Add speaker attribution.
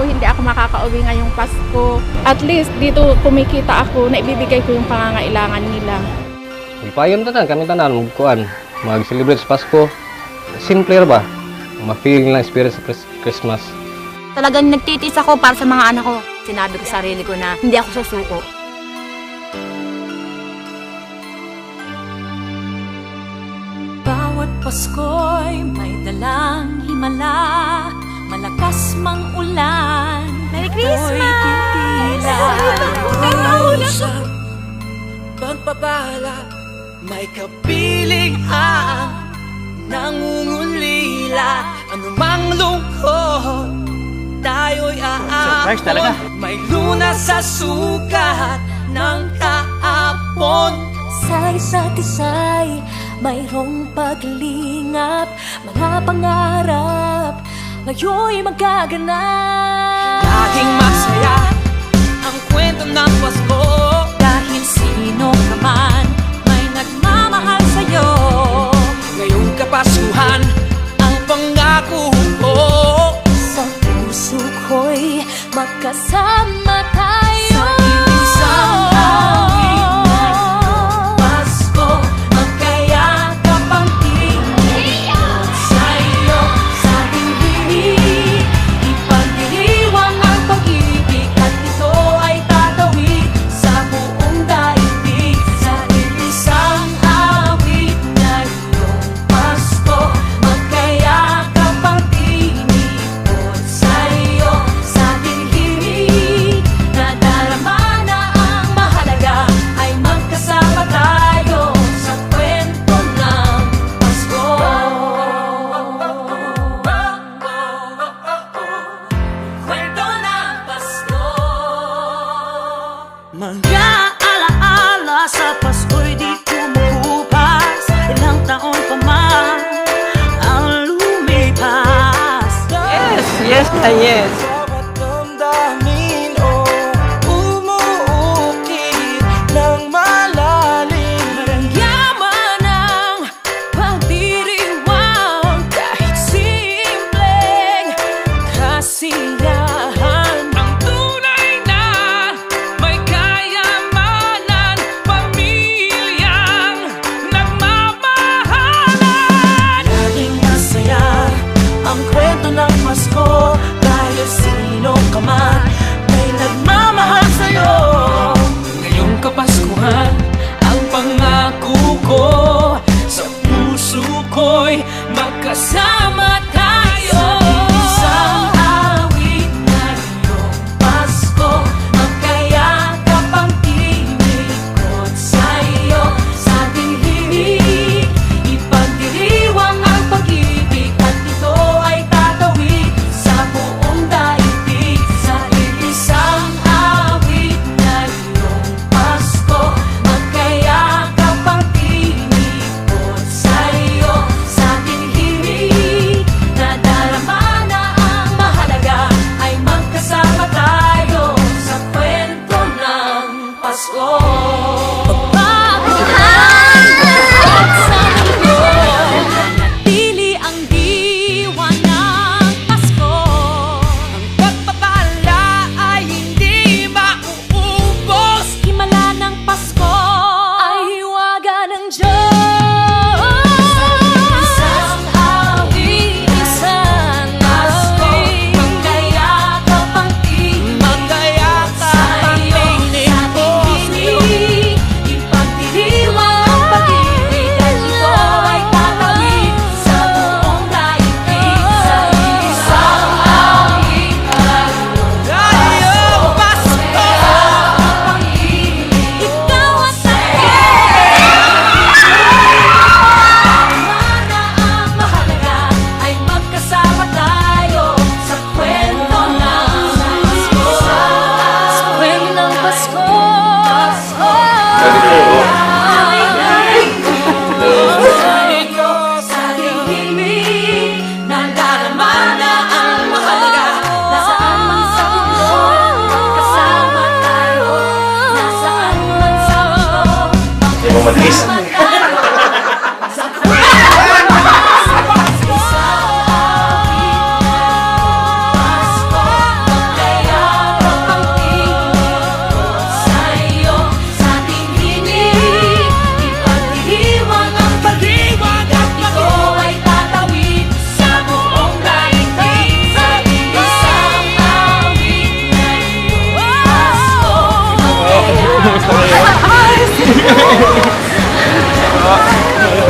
Speaker 1: ko hindi ako makakauwi ngayong Pasko. At least dito kumikita ako na ibibigay ko yung pangangailangan nila.
Speaker 2: Ipayon tanan kami tanan magkuan, mag-celebrate sa Pasko. Simple ba? Ma-feel lang spirit sa Chris- Christmas.
Speaker 3: Talagang nagtitis ako para sa mga anak ko. Sinabi ko sa sarili ko na hindi ako susuko.
Speaker 4: Bawat Pasko'y may dalang himala Malakas mang ulan
Speaker 3: Merry
Speaker 4: Christmas!
Speaker 5: Usap, pagpapala, may kapiling ang nangungulila. Anumang lungkot, tayo'y aapon.
Speaker 6: Surprise talaga.
Speaker 5: May lunas sa sukat ng kaapon.
Speaker 4: Sa isa't isa'y mayroong paglingap Mga pangarap ngayon'y magaganap
Speaker 5: Laging masaya ang kwento ng Pasko.
Speaker 4: Dahil sino ka man may nagmamahal sa'yo
Speaker 5: Ngayong kapaskuhan, ang pangako ko.
Speaker 4: Sa puso ko'y magkasama And yes.
Speaker 5: suko'y magkasama tayo.